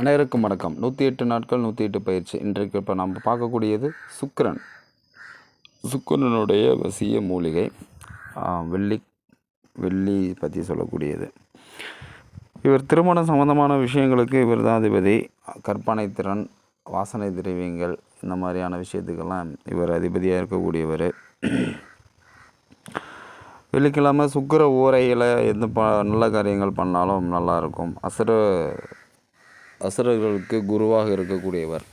அனைவருக்கும் வணக்கம். நூற்றி எட்டு நாட்கள் நூற்றி எட்டு பயிற்சி. இன்றைக்கு இப்போ நம்ம பார்க்கக்கூடியது சுக்கிரன். சுக்கரனுடைய வசிய மூலிகை வெள்ளி வெள்ளி பற்றி சொல்லக்கூடியது. இவர் திருமணம் சம்பந்தமான விஷயங்களுக்கு இவர் தான் அதிபதி. கற்பனை திறன் வாசனை திரவியங்கள் இந்த மாதிரியான விஷயத்துக்கெல்லாம் இவர் அதிபதியாக இருக்கக்கூடியவர். வெள்ளிக்கிழமை சுக்கிர ஊரையில் எந்த ப நல்ல காரியங்கள் பண்ணாலும் நல்லாயிருக்கும் அசுர அசுரர்களுக்கு குருவாக இருக்கக்கூடியவர்.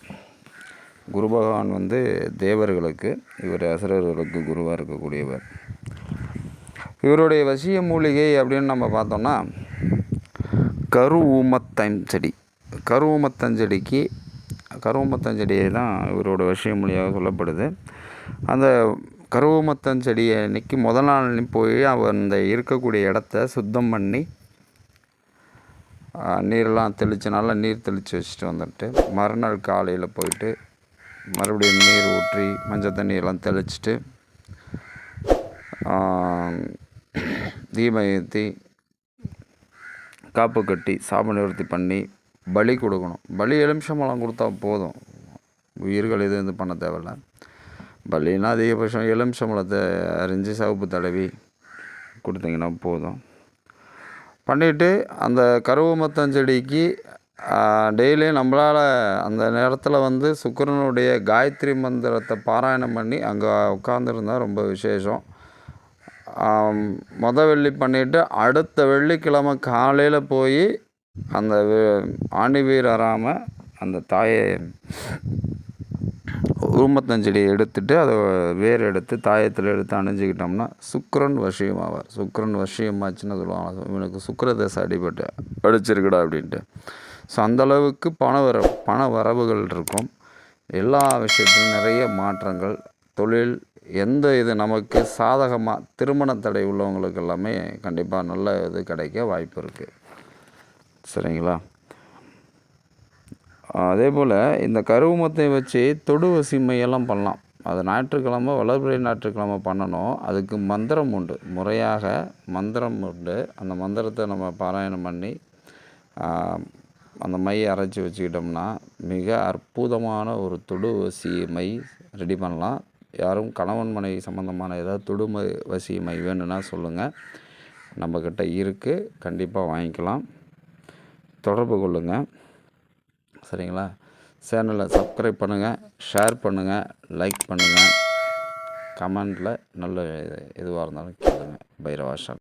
குரு பகவான் வந்து தேவர்களுக்கு இவர் அசுரர்களுக்கு குருவாக இருக்கக்கூடியவர். இவருடைய வசிய மூலிகை அப்படின்னு நம்ம பார்த்தோம்னா கரு ஊமத்தம் செடி கரு ஊமத்தஞ்செடிக்கு கரு தான் இவரோட வசிய மொழியாக சொல்லப்படுது. அந்த கருவமத்தஞ்செடியை அன்னைக்கு முதல் நாள் போய் அவர் அந்த இருக்கக்கூடிய இடத்த சுத்தம் பண்ணி நீரெலாம் நீரெல்லாம் தெளித்து நல்லா நீர் தெளித்து வச்சுட்டு வந்துட்டு மறுநாள் காலையில் போயிட்டு மறுபடியும் நீர் ஊற்றி மஞ்சள் தண்ணியெல்லாம் தெளிச்சிட்டு தீபம் ஏற்றி காப்பு கட்டி சாப நிவர்த்தி பண்ணி பலி கொடுக்கணும். பலி எலுமிச்சம்பழம் கொடுத்தா போதும். உயிர்கள் எதுவும் இது பண்ண தேவையில்ல. பலின்னா அதிகபட்சம் எலுமிச்சம்பழத்தை அரிஞ்சு சவுப்பு தடவி கொடுத்தீங்கன்னா போதும். பண்ணிவிட்டு அந்த கருவமத்தம் செடிக்கு டெய்லியும் நம்மளால் அந்த நேரத்தில் வந்து சுக்கரனுடைய காயத்ரி மந்திரத்தை பாராயணம் பண்ணி அங்கே உட்காந்துருந்தா ரொம்ப விசேஷம். மொத வெள்ளி பண்ணிவிட்டு அடுத்த வெள்ளிக்கிழமை காலையில் போய் அந்த ஆணி வீர் அறாமல் அந்த தாயை உருமத்தஞ்செடியை எடுத்துட்டு அதை வேர் எடுத்து தாயத்தில் எடுத்து அணிஞ்சிக்கிட்டோம்னா சுக்கிரன் வசியமாவார் சுக்கிரன் வசியமாச்சுன்னு சொல்லுவாங்க. இவனுக்கு சுக்கிரதசை அடிபட்டு அடிச்சிருக்கடா அப்படின்ட்டு. ஸோ அந்தளவுக்கு பண வர பண வரவுகள் இருக்கும். எல்லா விஷயத்திலும் நிறைய மாற்றங்கள். தொழில் எந்த இது நமக்கு சாதகமாக திருமண தடை உள்ளவங்களுக்கு எல்லாமே கண்டிப்பாக நல்ல இது கிடைக்க வாய்ப்பு இருக்குது சரிங்களா? அதே போல் இந்த கருவமத்தை வச்சு தொடு வசிமையெல்லாம் பண்ணலாம். அது ஞாயிற்றுக்கிழமை வளர்பிறை ஞாயிற்றுக்கிழமை பண்ணணும். அதுக்கு மந்திரம் உண்டு. முறையாக மந்திரம் உண்டு. அந்த மந்திரத்தை நம்ம பாராயணம் பண்ணி அந்த மையை அரைச்சி வச்சுக்கிட்டோம்னா மிக அற்புதமான ஒரு தொடு வசி மை ரெடி பண்ணலாம். யாரும் கணவன் மனைவி சம்மந்தமான ஏதாவது தொடு வசிமை வசி மை வேணும்னா சொல்லுங்கள் நம்மக்கிட்ட இருக்குது கண்டிப்பாக வாங்கிக்கலாம். தொடர்பு கொள்ளுங்கள் சரிங்களா? சேனலை சப்ஸ்கிரைப் பண்ணுங்கள் ஷேர் பண்ணுங்கள் லைக் பண்ணுங்கள் கமெண்டில் நல்ல எதுவாக இருந்தாலும் கேளுங்கள் பைரவாஷன்